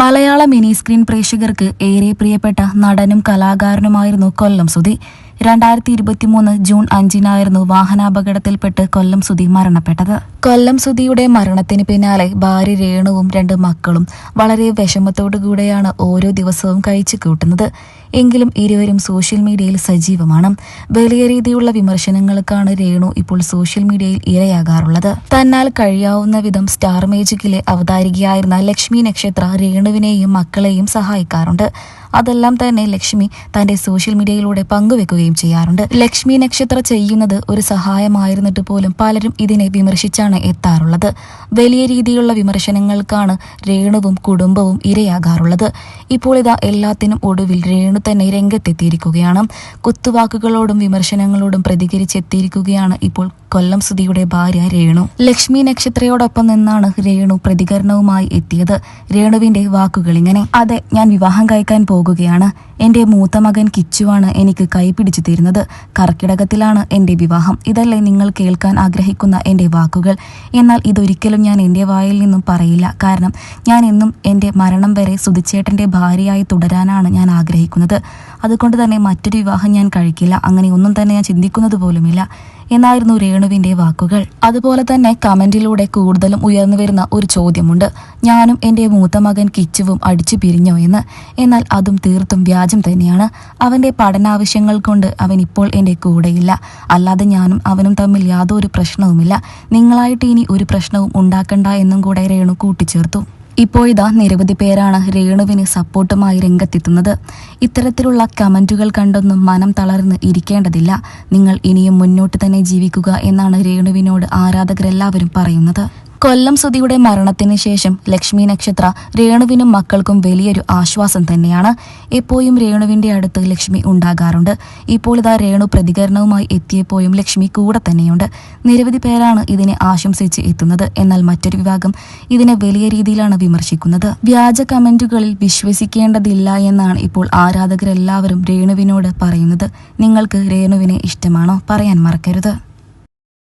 മലയാള mini screen പ്രേക്ഷകർക്ക് ഏറെ പ്രിയപ്പെട്ട നടനും കലാകാരനുമായിരുന്നു കൊല്ലം സുധി. രണ്ടായിരത്തി ഇരുപത്തിമൂന്ന് ജൂൺ അഞ്ചിനായിരുന്നു വാഹനാപകടത്തിൽപ്പെട്ട് കൊല്ലം സുധി മരണപ്പെട്ടത്. കൊല്ലം സുധിയുടെ മരണത്തിന് പിന്നാലെ ഭാര്യ രേണുവും രണ്ട് മക്കളും വളരെ വിഷമത്തോടുകൂടെയാണ് ഓരോ ദിവസവും കഴിച്ചു കൂട്ടുന്നത്. എങ്കിലും ഇരുവരും സോഷ്യൽ മീഡിയയിൽ സജീവമാണ്. വലിയ രീതിയിലുള്ള വിമർശനങ്ങൾക്കാണ് രേണു ഇപ്പോൾ സോഷ്യൽ മീഡിയയിൽ ഇരയാകാറുള്ളത്. തന്നാൽ കഴിയാവുന്ന വിധം സ്റ്റാർ മേജിക്കിലെ അവതാരികയായിരുന്ന ലക്ഷ്മി നക്ഷത്ര രേണുവിനെയും മക്കളെയും സഹായിക്കാറുണ്ട്. അതെല്ലാം തന്നെ ലക്ഷ്മി തന്റെ സോഷ്യൽ മീഡിയയിലൂടെ പങ്കുവെക്കുകയും ചെയ്യാറുണ്ട്. ലക്ഷ്മി നക്ഷത്ര ചെയ്യുന്നത് ഒരു സഹായമായിരുന്നിട്ട് പോലും പലരും ഇതിനെ വിമർശിച്ചാണ് എത്താറുള്ളത്. വലിയ രീതിയിലുള്ള വിമർശനങ്ങൾക്കാണ് രേണുവും കുടുംബവും ഇരയാകാറുള്ളത്. ഇപ്പോൾ ഇതാ എല്ലാത്തിനും ഒടുവിൽ രേണു തന്നെ രംഗത്തെത്തിയിരിക്കുകയാണ്. കുത്തുവാക്കുകളോടും വിമർശനങ്ങളോടും പ്രതികരിച്ചെത്തിയിരിക്കുകയാണ് ഇപ്പോൾ കൊല്ലം സുധിയുടെ ഭാര്യ രേണു ലക്ഷ്മി നക്ഷത്രയോടൊപ്പം നിന്നാണ് രേണു പ്രതികരണവുമായി എത്തിയത്. രേണുവിന്റെ വാക്കുകൾ ഇങ്ങനെ അതെ ഞാൻ വിവാഹം കഴിക്കാൻ പോകുകയാണ്. എന്റെ മൂത്ത മകൻ കിച്ചുവാണ് എനിക്ക് കൈപിടിച്ചു തരുന്നത്. കർക്കിടകത്തിലാണ് എന്റെ വിവാഹം. ഇതല്ലേ നിങ്ങൾ കേൾക്കാൻ ആഗ്രഹിക്കുന്ന എന്റെ വാക്കുകൾ. എന്നാൽ ഇതൊരിക്കലും ഞാൻ എന്റെ വായിൽ നിന്നും പറയില്ല. കാരണം ഞാൻ എന്നും എന്റെ മരണം വരെ സുധിച്ചേട്ടന്റെ ഭാര്യയായി തുടരാനാണ് ഞാൻ ആഗ്രഹിക്കുന്നത്. അതുകൊണ്ട് തന്നെ മറ്റൊരു വിവാഹം ഞാൻ കഴിക്കില്ല. അങ്ങനെ ഒന്നും തന്നെ ഞാൻ ചിന്തിക്കുന്നത് പോലുമില്ല എന്നായിരുന്നു രേണുവിന്റെ വാക്കുകൾ. അതുപോലെ തന്നെ കമന്റിലൂടെ കൂടുതലും ഉയർന്നു വരുന്ന ഒരു ചോദ്യമുണ്ട്. ഞാനും എന്റെ മൂത്ത മകൻ കിച്ചുവും അടിച്ചു പിരിഞ്ഞോ എന്ന്. എന്നാൽ അതും തീർത്തും വ്യാജം തന്നെയാണ്. അവന്റെ പഠനാവശ്യങ്ങൾ കൊണ്ട് അവൻ ഇപ്പോൾ എന്റെ കൂടെയില്ല. അല്ലാതെ ഞാനും അവനും തമ്മിൽ യാതൊരു പ്രശ്നവുമില്ല. നിങ്ങളായിട്ട് ഇനി ഒരു പ്രശ്നവും ഉണ്ടാക്കണ്ട എന്നും കൂടെ രേണു കൂട്ടിച്ചേർത്തു. ഇപ്പോഴിതാ നിരവധി പേരാണ് രേണുവിന് സപ്പോർട്ടുമായി രംഗത്തെത്തുന്നത്. ഇത്തരത്തിലുള്ള കമന്റുകൾ കണ്ടൊന്നും മനം തളർന്ന് ഇരിക്കേണ്ടതില്ല. നിങ്ങൾ ഇനിയും മുന്നോട്ട് തന്നെ ജീവിക്കുക എന്നാണ് രേണുവിനോട് ആരാധകരെല്ലാവരും പറയുന്നത്. കൊല്ലം സുധിയുടെ മരണത്തിന് ശേഷം ലക്ഷ്മി നക്ഷത്ര രേണുവിനും മക്കൾക്കും വലിയൊരു ആശ്വാസം തന്നെയാണ്. എപ്പോഴും രേണുവിന്റെ അടുത്ത് ലക്ഷ്മി ഉണ്ടാകാറുണ്ട്. ഇപ്പോൾ ഇതാ രേണു പ്രതികരണവുമായി എത്തിയപ്പോഴും ലക്ഷ്മി കൂടെ തന്നെയുണ്ട്. നിരവധി പേരാണ് ഇതിനെ ആശംസിച്ച് എത്തുന്നത്. എന്നാൽ മറ്റൊരു വിഭാഗം ഇതിനെ വലിയ രീതിയിലാണ് വിമർശിക്കുന്നത്. വ്യാജ കമന്റുകളിൽ വിശ്വസിക്കേണ്ടതില്ല എന്നാണ് ഇപ്പോൾ ആരാധകരെല്ലാവരും രേണുവിനോട് പറയുന്നത്. നിങ്ങൾക്ക് രേണുവിനെ ഇഷ്ടമാണോ? പറയാൻ മറക്കരുത്.